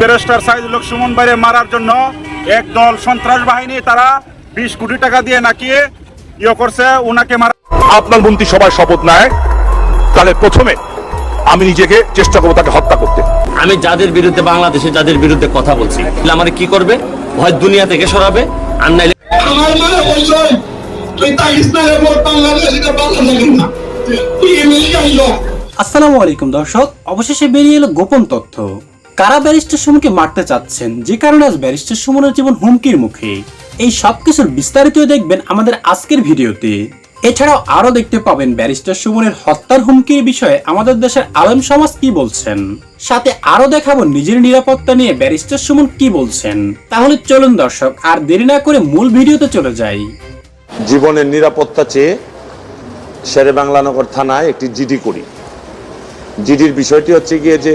Barrister Saidul হক সুমন বাইরে মারার জন্য একদল সন্ত্রাস বাহিনী তারা বিশ কোটি টাকা দিয়ে নাকিয়ে ইয়ে করছে ওনাকে মারা আপনার মন্ত্রী সবাই শপথ নেয়। তাহলে প্রথমে আমি নিজেকে চেষ্টা করব তাকে হত্যা করতে। আমি যাদের বিরুদ্ধে বাংলাদেশে যাদের বিরুদ্ধে কথা বলছি আমার কি করবে? হয় দুনিয়া থেকে সরাবে আর নাইলে আমার মানে বলছে তুই থাকিস না বাংলাদেশ এটা ভালো লাগে না। তুই আমেরিকান লোক আসসালামু আলাইকুম দর্শক অবশেষে বেরিয়ে এলো গোপন তথ্য। কারা ব্যারিস্টার সুমনকে মারতে চাচ্ছেন? যে কারণে আজ ব্যারিস্টার সুমনের জীবন হুমকির মুখে। এই সবকিছুর বিস্তারিত দেখবেন আমাদের আজকের ভিডিওতে। এছাড়াও আরও দেখতে পাবেন ব্যারিস্টার সুমনের হত্যার হুমকির বিষয়ে আমাদের দেশের আলেম সমাজ কি বলছেন? সাথে আরও দেখাবো নিজের নিরাপত্তা নিয়ে ব্যারিস্টার সুমন কি বলছেন। তাহলে চলুন দর্শক, আর দেরি না করে মূল ভিডিওতে চলে যাই। জীবনের নিরাপত্তা চেয়ে শেরে বাংলানগর থানায় একটি জিডি করি। জিডির বিষয়টি হচ্ছে গিয়ে যে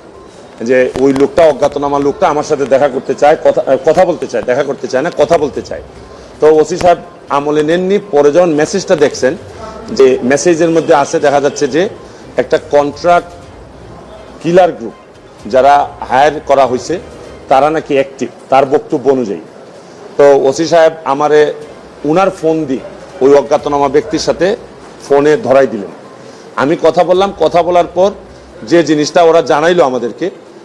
যে ওই লোকটা, অজ্ঞাতনামা লোকটা আমার সাথে দেখা করতে চায়, কথা কথা বলতে চায়, দেখা করতে চায় না, কথা বলতে চায়। তো ওসি সাহেব আমলে নেননি, পরে যখন মেসেজটা দেখছেন, যে মেসেজের মধ্যে আছে, দেখা যাচ্ছে যে একটা কন্ট্রাক্ট কিলার গ্রুপ যারা হায়ার করা হয়েছে, তারা নাকি অ্যাক্টিভ তার বক্তব্য অনুযায়ী। তো ওসি সাহেব আমারে উনার ফোন দিয়ে ওই অজ্ঞাতনামা ব্যক্তির সাথে ফোনে ধরাই দিলেন। আমি কথা বললাম, কথা বলার পর যে জিনিসটা ওরা জানাইলো আমাদেরকে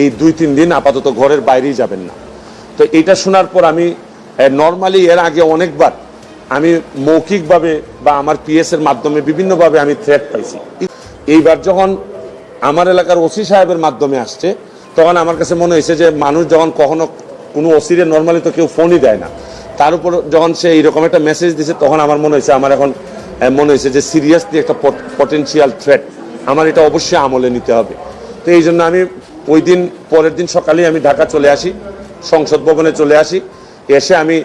এই দুই, তিন দিন আপাতত ঘরের বাইরেই যাবেন না। তো এটা শোনার পর আমি নর্মালি এর আগে অনেকবার আমি মৌখিকভাবে বা আমার পিএস এর মাধ্যমে বিভিন্নভাবে আমি থ্রেট পাইছি। এইবার যখন আমার এলাকার ওসি সাহেবের মাধ্যমে আসছে, তখন আমার কাছে মনে হয়েছে যে মানুষ যখন কখনো কোনো ওসিরে নর্মালি তো কেউ ফোনই দেয় না। তার উপর যখন সে এইরকম একটা মেসেজ দিছে, তখন আমার মনে হয়েছে, আমার এখন মনে হয়েছে যে সিরিয়াসলি একটা পটেনশিয়াল থ্রেট আমার এটা অবশ্যই আমলে নিতে হবে। তো এই জন্য আমি ওই দিন পরের দিন সকালেই আমি ঢাকা চলে আসি, সংসদ ভবনে চলে আসি। এসে আমি,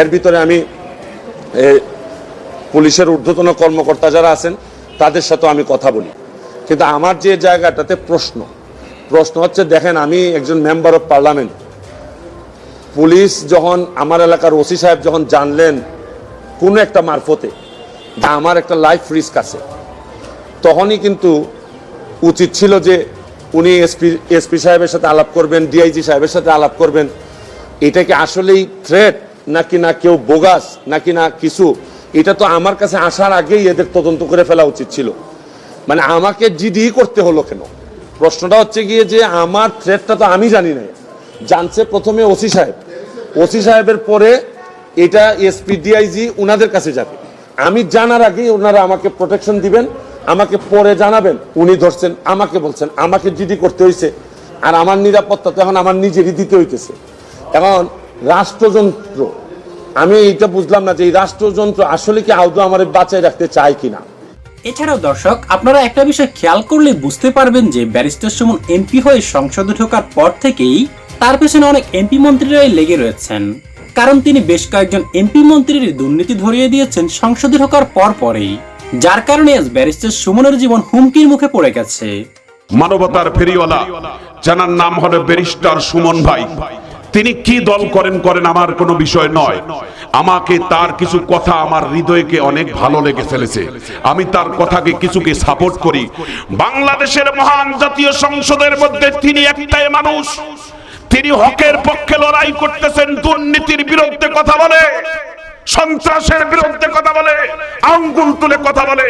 এর ভিতরে আমি পুলিশের ঊর্ধ্বতন কর্মকর্তা যারা আছেন, তাদের সাথেও আমি কথা বলি। কিন্তু আমার যে জায়গাটাতে প্রশ্ন প্রশ্ন হচ্ছে, দেখেন আমি একজন মেম্বার অফ পার্লামেন্ট পুলিশ যখন আমার এলাকার ওসি সাহেব যখন জানলেন কোনো একটা মারফতে আমার একটা লাইফ রিস্ক আছে, তখনই কিন্তু উচিত ছিল যে উনি এসপি এসপি সাহেবের সাথে আলাপ করবেন, ডিআইজি সাহেবের সাথে আলাপ করবেন। এটা কি আসলেই থ্রেট নাকি না কেউ বোগাস নাকি না কিছু? এটা তো আমার কাছে আসার আগেই এদের তদন্ত করে ফেলা উচিত ছিল। মানে আমাকে জিডি করতে হলো কেন? প্রশ্নটা হচ্ছে গিয়ে যে আমার থ্রেটটা তো আমি জানি না জানছে প্রথমে ওসি সাহেব। ওসি সাহেবের পরে এটা এসপি, ডিআইজি ওনাদের কাছে যাবে। আমি জানার আগেই ওনারা আমাকে প্রোটেকশন দিবেন। আমাকে পরে জানাবেন, উনি ধরছেন, আমাকে বলছেন, আমাকে জিডি করতে হয়েছে আর আমার নিরাপত্তা তো এখন আমার নিজেরই দিতে হইতেছে। এখন রাষ্ট্রযন্ত্র, আমি এইটা বুঝলাম না যে এই রাষ্ট্রযন্ত্র আসলে কি আদৌ আমার বাঁচায় রাখতে চায় কিনা। এছাড়াও দর্শক, আপনারা একটা বিষয় খেয়াল করলে বুঝতে পারবেন যে ব্যারিস্টার সুমন এমপি হয়ে সংসদে ঢোকার পর থেকেই তার পেছনে অনেক এমপি মন্ত্রীরাই লেগে রয়েছেন। কারণ তিনি বেশ কয়েকজন এমপি মন্ত্রীর দুর্নীতি ধরিয়ে দিয়েছেন সংসদে ঢোকার পর পরেই। যার কারণে আজ ব্যারিস্টার সুমনের জীবন হুমকির মুখে পড়ে গেছে। মানবতার ফেরিওয়ালা যার নাম হলো ব্যারিস্টার সুমন ভাই। তিনি কি দল করেন করেন আমার কোনো বিষয় নয়। আমাকে তার কিছু কথা আমার হৃদয়কে অনেক ভালো লেগে ফেলেছে। আমি তার কথাকে কিছুকে সাপোর্ট করি। বাংলাদেশের মহান জাতীয় সংসদের মধ্যে তিনি একটাই মানুষ। তিনি হকের পক্ষে লড়াই করতেছেন, দুর্নীতির বিরুদ্ধে কথা বলে। সন্ত্রাসের বিরুদ্ধে কথা বলে, আঙ্গুল তুলে কথা বলে।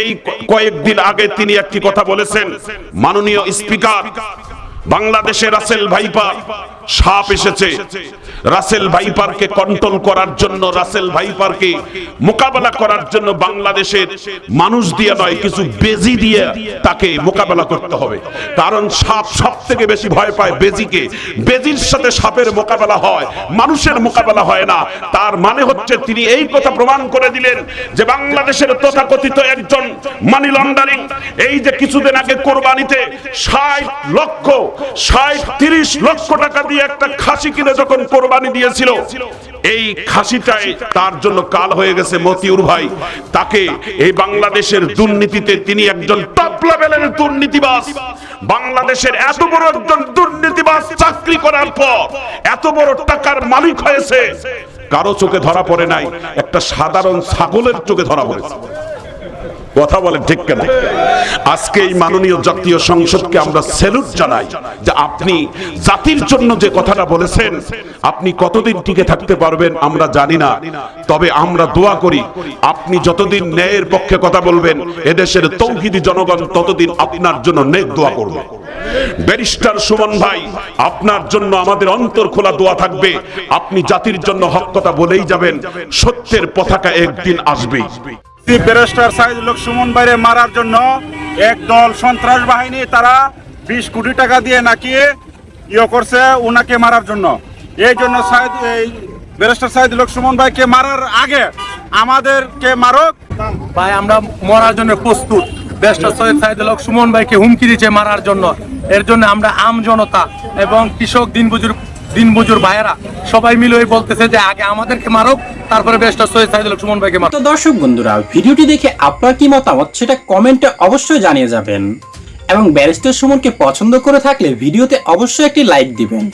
এই কয়েকদিন আগে তিনি একটি কথা বলেছেন, মাননীয় স্পিকার, বাংলাদেশের রাসেল ভাইপা সাপ এসেছে। রাসেল ভাইপারকে কন্ট্রোল করার জন্য, রাসেল ভাইপারকে মোকাবেলা করার জন্য বাংলাদেশের মানুষ দিয়ে নয়, কিছু বেজি দিয়ে তাকে মোকাবেলা করতে হবে। কারণ সাপ সব থেকে বেশি ভয় পায় বেজিকে। বেজির সাথে সাপের মোকাবেলা হয়, মানুষের মোকাবেলা হয় না। তার মানে হচ্ছে তিনি এই কথা প্রমাণ করে দিলেন যে বাংলাদেশের তথাকথিত একজন মানি লন্ডারিং, এই যে কিছুদিন আগে কোরবানিতে ষাট লক্ষ, ষাট, তিরিশ লক্ষ টাকা দিয়ে একটা খাসি কিনে যখন কোরবানি দিয়েছিল, এই খাসিটাই তার জন্য কাল হয়ে গেছে মতিউর ভাই। তাকে এই বাংলাদেশের দুর্নীতিতে তিনি একজন টপ লেভেলের দুর্নীতিবাজ। বাংলাদেশের এত বড় একজন দুর্নীতিবাজ চাকরি করার পর এত বড় টাকার মালিক হয়েছে, কারও চোখে ধরা পড়ে নাই, একটা সাধারণ ছাগলের চোখে ধরা পড়েছে। কথা বলেন ঠিক কেন? আজকে এই মাননীয় জাতীয় সংসদকে আমরা স্যালুট জানাই যে আপনি জাতির জন্য যে কথাটা বলেছেন, আপনি কতদিন টিকে থাকতে পারবেন আমরা জানি না। তবে আমরা দোয়া করি, আপনি যতদিন ন্যায়ের পক্ষে কথা বলবেন, এদেশের তৌহিদি জনগণ ততদিন আপনার জন্য নেক দোয়া করবে। ব্যারিস্টার সুমন ভাই, আপনার জন্য আমাদের অন্তর খোলা দোয়া থাকবে। আপনি জাতির জন্য হক কথা বলেই যাবেন, সত্যের পতাকা একদিন আসবেই। ব্যারিস্টার সাইদুল সুমন বাইরে মারার জন্য একদল সন্ত্রাস বাহিনী তারা বিশ কোটি টাকা দিয়ে নাকি ইয়ে করছে উনাকে মারার জন্য। এই জন্য সাইদ এই ব্যারিস্টার সাইদুল সুমন ভাইকে মারার আগে আমাদেরকে মারক। ভাই, আমরা মরার জন্য প্রস্তুত। দেশটা সৈয়দ সাইদুল হক সুমন ভাইকে হুমকি দিচ্ছে মারার জন্য। এর জন্য আমরা আম জনতা এবং কৃষক দিনমজুর দিনমজুর ভাইয়েরা সবাই মিলে ওই বলতেছে যে আগে আমাদেরকে মারুক, তারপরে বেস্টার সৈয়দ সাইদুল সুমন ভাইকে মারুক। তো দর্শক বন্ধুরা, ভিডিওটি দেখে আপনার কি মতামত সেটা কমেন্টে অবশ্যই জানিয়ে যাবেন। এবং ব্যারিস্টার সুমনকে পছন্দ করে থাকলে ভিডিওতে অবশ্যই একটি লাইক দিবেন।